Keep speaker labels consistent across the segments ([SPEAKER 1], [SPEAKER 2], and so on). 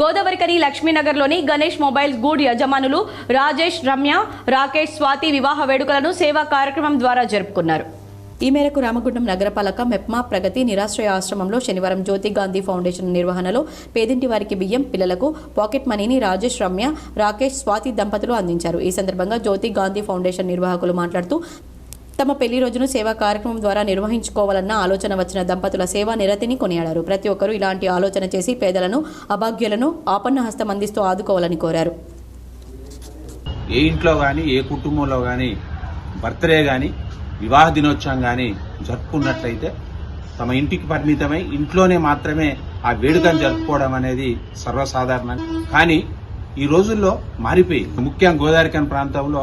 [SPEAKER 1] గోదావరికని లక్ష్మీనగర్లోని గణేష్ మొబైల్స్ గూడ్ యజమానులు రాజేష్ రమ్య రాకేష్ స్వాతి వివాహ వేడుకలను సేవా కార్యక్రమం ద్వారా జరుపుకున్నారు. ఈ మేరకు రామగుండం నగరపాలక మెప్మా ప్రగతి నిరాశ్రయ ఆశ్రమంలో శనివారం జ్యోతి గాంధీ ఫౌండేషన్ నిర్వహణలో పేదింటి వారికి బియ్యం పిల్లలకు పాకెట్ మనీని రాజేష్ రమ్య రాకేష్ స్వాతి దంపతులు అందించారు. ఈ సందర్భంగా జ్యోతి గాంధీ ఫౌండేషన్ నిర్వాహకులు మాట్లాడుతూ తమ పెళ్ళి రోజును సేవా కార్యక్రమం ద్వారా నిర్వహించుకోవాలన్న ఆలోచన వచ్చిన దంపతుల సేవా నిరతిని కొనియాడారు. ప్రతి ఒక్కరూ ఇలాంటి ఆలోచన చేసి పేదలను అభాగ్యులను ఆపన్న హస్తం అందిస్తూ ఆదుకోవాలని కోరారు.
[SPEAKER 2] ఏ ఇంట్లో కానీ ఏ కుటుంబంలో కానీ బర్త్డే కానీ వివాహ దినోత్సవం కానీ జరుపుకున్నట్లయితే తమ ఇంటికి పరిమితమై ఇంట్లోనే మాత్రమే ఆ వేడుకను జరుపుకోవడం అనేది సర్వసాధారణం. కానీ ఈ రోజుల్లో మారిపోయి ముఖ్యంగా గోదావరికన్ ప్రాంతంలో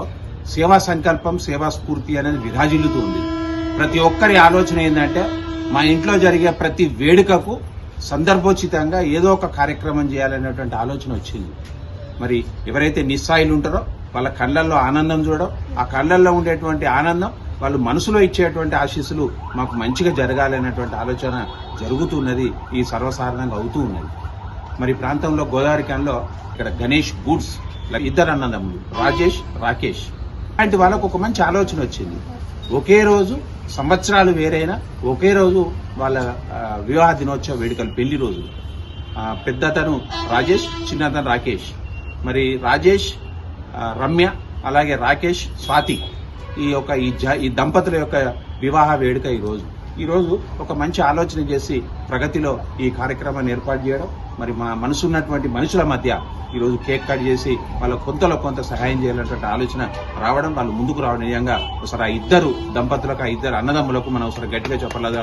[SPEAKER 2] సేవా సంకల్పం సేవా స్ఫూర్తి అనేది విరాజిల్లుతుంది ప్రతి ఒక్కరి ఆలోచన ఏంటంటే మా ఇంట్లో జరిగే ప్రతి వేడుకకు సందర్భోచితంగా ఏదో ఒక కార్యక్రమం చేయాలనేటువంటి ఆలోచన వచ్చింది. మరి ఎవరైతే నిస్సాయిలు ఉంటారో వాళ్ళ కళ్ళల్లో ఆనందం చూడడం ఆ కళ్ళల్లో ఉండేటువంటి ఆనందం వాళ్ళు మనసులో ఇచ్చేటువంటి ఆశీస్సులు మాకు మంచిగా జరగాలనేటువంటి ఆలోచన జరుగుతున్నది ఈ సర్వసాధారణంగా అవుతూ ఉన్నది. మరి ప్రాంతంలో గోదావరి ఇక్కడ గణేష్ గూడ్స్ ఇలా ఇద్దరు అన్నదమ్ములు రాజేష్ రాకేష్. అలాంటి వాళ్ళకు ఒక మంచి ఆలోచన వచ్చింది. ఒకే రోజు సంవత్సరాలు వేరైనా ఒకే రోజు వాళ్ళ వివాహ దినోత్సవ వేడుకలు పెళ్ళి రోజు పెద్దతను రాజేష్ చిన్నతను రాకేష్. మరి రాజేష్ రమ్య అలాగే రాకేష్ స్వాతి ఈ యొక్క ఈ జ ఈ దంపతుల యొక్క వివాహ వేడుక ఈ ఈరోజు ఈ రోజు ఒక మంచి ఆలోచన చేసి ప్రగతిలో ఈ కార్యక్రమాన్ని ఏర్పాటు చేయడం మరి మా మనసున్నటువంటి మనుషుల మధ్య ఈ రోజు కేక్ కట్ చేసి వాళ్ళ కొంతలో కొంత సహాయం చేయాలన్నటువంటి ఆలోచన రావడం వాళ్ళు ముందుకు రావడం నిజంగా ఒకసారి ఆ ఇద్దరు దంపతులకు ఆ ఇద్దరు అన్నదమ్ములకు మనం ఒకసారి గట్టిగా చెప్పలేదు